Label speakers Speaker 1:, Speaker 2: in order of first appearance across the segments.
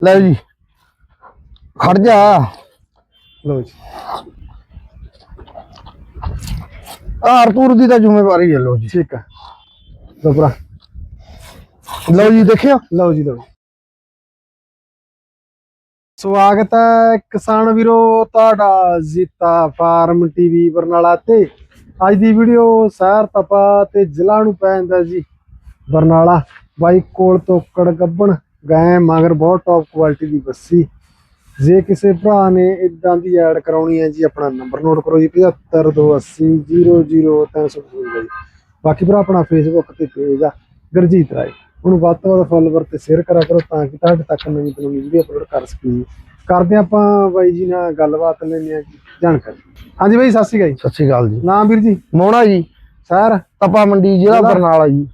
Speaker 1: ਲੈ ਜੀ। ਖੜ ਜਾ।
Speaker 2: ਲਓ ਜੀ।
Speaker 1: ਆਰਤੂਰ ਦੀ ਤਾਂ ਜ਼ਿੰਮੇਵਾਰੀ ਹੈ ਲੋ ਜੀ।
Speaker 2: ਠੀਕ ਭਰਾ।
Speaker 1: ਲਓ ਜੀ ਦੇਖਿਓ।
Speaker 2: ਲਓ ਜੀ ਲਓ ਸਵਾਗਤ ਹੈ ਕਿਸਾਨ ਵੀਰੋ ਤੁਹਾਡਾ ਜੀਤਾ ਫਾਰਮ ਟੀਵੀ ਬਰਨਾਲਾ ਤੇ। ਅੱਜ ਦੀ ਵੀਡੀਓ ਸਹਿਰ ਤਪਾ ਤੇ ਜ਼ਿਲ੍ਹਾ ਨੂੰ ਪੈ ਜਾਂਦਾ ਜੀ। ਬਰਨਾਲਾ ਬਾਈ ਕੋਲ ਤੋਕੜ ਗੱਬਣ। ਗਏ ਮਗਰ ਬਹੁਤ ਟੌਪ ਕੁਆਲਿਟੀ ਦੀ ਬੱਸੀ। ਜੇ ਕਿਸੇ ਭਰਾ ਨੇ ਇਦਾਂ ਦੀ ਐਡ ਕਰਾਉਣੀ ਹੈ ਜੀ ਆਪਣਾ ਨੰਬਰ ਨੋਟ ਕਰੋ ਜੀ 7528000355 ਜੀ। ਬਾਕੀ ਭਰਾ ਆਪਣਾ ਫੇਸਬੁੱਕ ਤੇ ਪੇਜ ਆ ਗੁਰਜੀਤ ਰਾਏ। ਉਹਨੂੰ ਵੱਧ ਤੋਂ ਵੱਧ ਫੋਲੋਵਰ ਤੇ ਸ਼ੇਅਰ ਕਰਾ ਕਰੋ ਤਾਂ ਕਿ ਤੁਹਾਡੇ ਤੱਕ ਨਵੀਂ ਤੋਂ ਨਵੀਂ ਵੀਡੀਓ ਅਪਲੋਡ ਕਰ ਸਕੀਏ। ਕਰਦੇ ਆਪਾਂ ਬਾਈ ਜੀ ਨਾਲ ਗੱਲਬਾਤ ਲੈਣੇ ਆ ਜੀ ਜਾਣਕਾਰੀ। ਹਾਂਜੀ ਬਾਈ ਸਤਿ ਸ਼੍ਰੀ ਅਕਾਲ ਜੀ।
Speaker 1: ਸਤਿ ਸ਼੍ਰੀ ਅਕਾਲ ਜੀ।
Speaker 2: ਨਾਮ ਵੀਰ ਜੀ?
Speaker 1: ਮੋਣਾ ਜੀ।
Speaker 2: ਸਰ?
Speaker 1: ਤਪਾ ਮੰਡੀ ਜ਼ਿਲ੍ਹਾ? ਬਰਨਾਲਾ ਜੀ।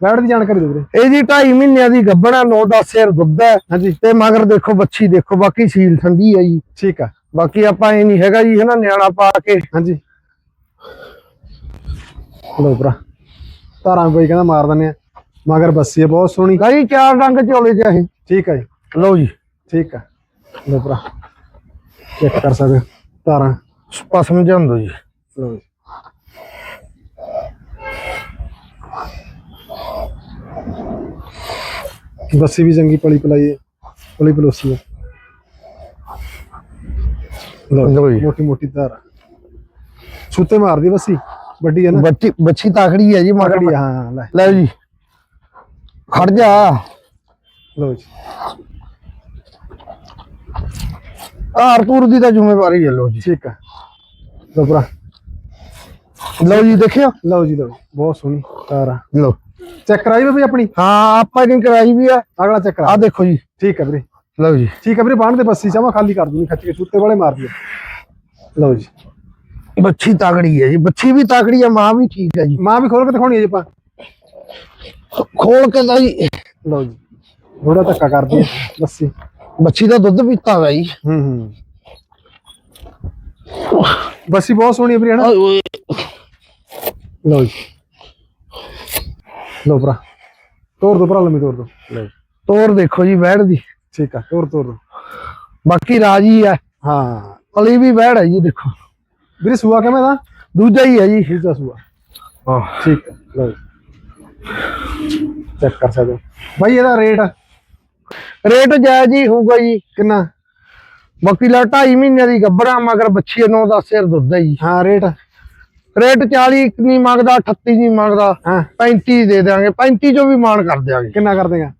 Speaker 2: ਬੈਠ ਦੀ ਜਾਣਕਾਰੀ ਦਿਓ ਵੀਰੇ।
Speaker 1: ਇਹ ਜੀ 2.5 ਮਹੀਨਿਆਂ ਦੀ ਗੱਬਣਾ 9-10 ਸਿਰ ਦੁੱਧ ਹੈ।
Speaker 2: ਹਾਂਜੀ।
Speaker 1: ਤੇ ਮਗਰ ਦੇਖੋ ਬੱਚੀ ਦੇਖੋ ਬਾਕੀ ਸੀਲ ਠੰਡੀ ਹੈ ਜੀ।
Speaker 2: ਠੀਕ ਆ।
Speaker 1: ਬਾਕੀ ਆਪਾਂ ਇਹ ਨਹੀਂ ਹੈਗਾ ਜੀ ਹੈ ਨਾ ਨਿਆਣਾ ਪਾ ਕੇ।
Speaker 2: ਹਾਂਜੀ। ਲੋ ਭਰਾ ਧਾਰਾਂ ਬਾਈ ਕਹਿੰਦਾ ਮਾਰ ਦਿੰਦੇ ਆ। ਮਗਰ ਬੱਸੀ ਹੈ ਬਹੁਤ ਸੋਹਣੀ।
Speaker 1: ਗਾਈ ਚਾਰ ਰੰਗ ਚੋਲੇ ਚਾਹੇ
Speaker 2: ਠੀਕ ਆ ਜੀ।
Speaker 1: ਲਓ ਜੀ।
Speaker 2: ਠੀਕ ਆ। ਲੋ ਭਰਾ ਚੈੱਕ ਕਰ ਸਕਦੇ ਧਾਰਾਂ।
Speaker 1: ਪਸਮ ਜਾਂਦੋ ਜੀ।
Speaker 2: ਲੋ ਜੀ। ਬੱਸੀ ਵੀ ਚੰਗੀ ਪਲੀ ਪਲਾਈ ਹੈ ਪਲੀ ਪਲੋਸੀ ਹੈ ਲਓ
Speaker 1: ਜੀ।
Speaker 2: ਮੋਟੀ ਮੋਟੀ ਧਾਰ ਸੁੱਤੇ ਮਾਰਦੀ ਬੱਸੀ ਵੱਡੀ ਹੈ ਨਾ?
Speaker 1: ਬੱਚੀ ਬੱਚੀ ਤਾਕੜੀ ਹੈ ਜੀ
Speaker 2: ਮਗੜੀ ਹਾਂ ਲੈ।
Speaker 1: ਲੈ ਜੀ। ਖੜ ਜਾ।
Speaker 2: ਲਓ ਜੀ।
Speaker 1: ਆਰਤੂਰ ਦੀ ਤਾਂ ਜ਼ਿੰਮੇਵਾਰੀ ਹੈ ਲੋ ਜੀ।
Speaker 2: ਠੀਕ ਆ। ਲਓ ਭਰਾ।
Speaker 1: ਲਓ ਜੀ ਦੇਖਿਓ।
Speaker 2: ਲਓ ਜੀ ਲਓ ਬਹੁਤ ਸੋਹਣੀ ਧਾਰ ਆ।
Speaker 1: ਲਓ।
Speaker 2: ਚੈੱਕ ਕਰਾਈ ਵੇ ਆਪਣੀ?
Speaker 1: ਹਾਂ ਆਪਾਂ ਨੇ ਕਰਾਈ ਵੀ ਆ?
Speaker 2: ਅਗਲਾ ਚੈੱਕ ਕਰਾ।
Speaker 1: ਆ ਦੇਖੋ ਜੀ।
Speaker 2: ਠੀਕ ਹੈ ਵੀਰੇ।
Speaker 1: ਲਓ ਜੀ।
Speaker 2: ਠੀਕ ਹੈ ਵੀਰੇ ਬਾਣ ਦੇ ਬੱਸੀ ਚਾਹਾਂ ਖਾਲੀ ਕਰ ਦੂੰਗੀ ਖੱਚ ਕੇ ਸੁੱਤੇ ਵਾਲੇ ਮਾਰ ਦਿਓ। ਲਓ ਜੀ।
Speaker 1: ਬੱਚੀ ਤਾਕੜੀ ਹੈ ਜੀ ਬੱਚੀ ਵੀ ਤਾਕੜੀ ਹੈ ਮਾਂ ਵੀ ਠੀਕ ਹੈ ਜੀ।
Speaker 2: ਮਾਂ ਵੀ ਖੋਲ ਕੇ ਦਿਖਾਉਣੀ ਹੈ ਜੀ ਆਪਾਂ।
Speaker 1: ਖੋਲ ਕੇ ਤਾਂ ਜੀ।
Speaker 2: ਲਓ ਜੀ। ਥੋੜਾ ਧੱਕਾ ਕਰਦੀ ਹੈ ਬੱਸੀ।
Speaker 1: ਬੱਚੀ ਦਾ ਦੁੱਧ ਪੀਤਾ ਹੋਇਆ ਜੀ।
Speaker 2: ਹੂੰ ਹੂੰ। ਬੱਸੀ ਬਹੁਤ ਸੋਹਣੀ ਹੈ ਵੀਰੇ ਹਨਾ? ਲਓ ਜੀ। ਲਓ ਭਰਾ। ਤੋੜ ਦੋ ਭਰਾ ਲੰਮੀ ਤੋੜ ਦੋ। ਜੀ
Speaker 1: ਤੋਰ ਦੇਖੋ ਜੀ ਬੈੜ ਦੀ।
Speaker 2: ਠੀਕ ਆ ਤੋੜ ਤੋੜ ਦੋ।
Speaker 1: ਬਾਕੀ ਰਾਜੀ ਹੈ
Speaker 2: ਹਾਂ।
Speaker 1: ਅਲੀ ਵੀ ਬੈੜ ਹੈ ਜੀ ਦੇਖੋ।
Speaker 2: ਵੀਰੇ ਸੂਆ ਕਿਵੇਂ ਦਾ?
Speaker 1: ਦੂਜਾ ਹੀ ਹੈ ਜੀ।
Speaker 2: ਦੂਜਾ ਸੂਆ।
Speaker 1: ਹਾਂ।
Speaker 2: ਠੀਕ ਲਓ ਚੈੱਕ ਕਰ ਸਕਦੇ ਹੋ। ਬਾਈ ਇਹਦਾ ਰੇਟ?
Speaker 1: ਰੇਟ ਜਾਇਜ਼ ਹੀ ਹੋਊਗਾ ਜੀ।
Speaker 2: ਕਿੰਨਾ?
Speaker 1: ਬਾਕੀ ਲਾ 2.5 ਮਹੀਨਿਆਂ ਦੀ ਗੱਬੜਾ ਮਗਰ ਬੱਚੀ 9-10 ਸਿਰ ਦੁੱਧ ਹੈ ਜੀ।
Speaker 2: ਹਾਂ ਰੇਟ।
Speaker 1: ਰੇਟ 40 ਨਹੀਂ ਮੰਗਦਾ 38 ਨਹੀਂ ਮੰਗਦਾ
Speaker 2: ਹਾਂ।
Speaker 1: 35 ਦੇ ਦਿਆਂਗੇ 35 ਚੋਂ ਵੀ ਮਾਨ ਕਰ ਦਿਆਂਗੇ।
Speaker 2: ਕਿੰਨਾ ਕਰ ਦੇਗਾ?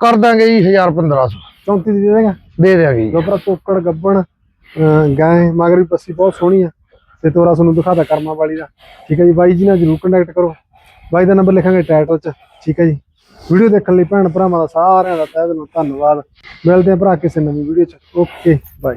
Speaker 1: ਕਰ ਦਾਂਗੇ ਜੀ 1000 1500
Speaker 2: 34 ਦੀ ਦੇ ਦੇਗਾ?
Speaker 1: ਦੇ ਦਿਆਂਗੇ ਜੀ।
Speaker 2: ਲੋਪਰਾ ਤੋਕੜ ਗੱਬਣ ਗਾਂ ਮਗਰ ਬੱਸੀ ਬਹੁਤ ਸੋਹਣੀ ਆ। ਤੇ ਤੋਰਾ ਤੁਹਾਨੂੰ ਦਿਖਾਦਾ ਕਰਮਾ ਵਾਲੀ ਦਾ। ਠੀਕ ਹੈ ਜੀ ਬਾਈ ਜੀ ਨਾਲ ਜਰੂਰ ਕੰਟੈਕਟ ਕਰੋ। ਬਾਈ ਦਾ ਨੰਬਰ ਲਿਖਾਂਗੇ ਟਾਈਟਲ 'ਚ। ਠੀਕ ਹੈ ਜੀ। ਵੀਡੀਓ ਦੇਖਣ ਲਈ ਭੈਣ ਭਰਾਵਾਂ ਦਾ ਸਾਰਿਆਂ ਦਾ ਤਹਿ ਦਿਲੋਂ ਧੰਨਵਾਦ। ਮਿਲਦੇ ਹਾਂ ਭਰਾ ਕਿਸੇ ਨਵੀਂ ਵੀਡੀਓ 'ਚ। Okay bye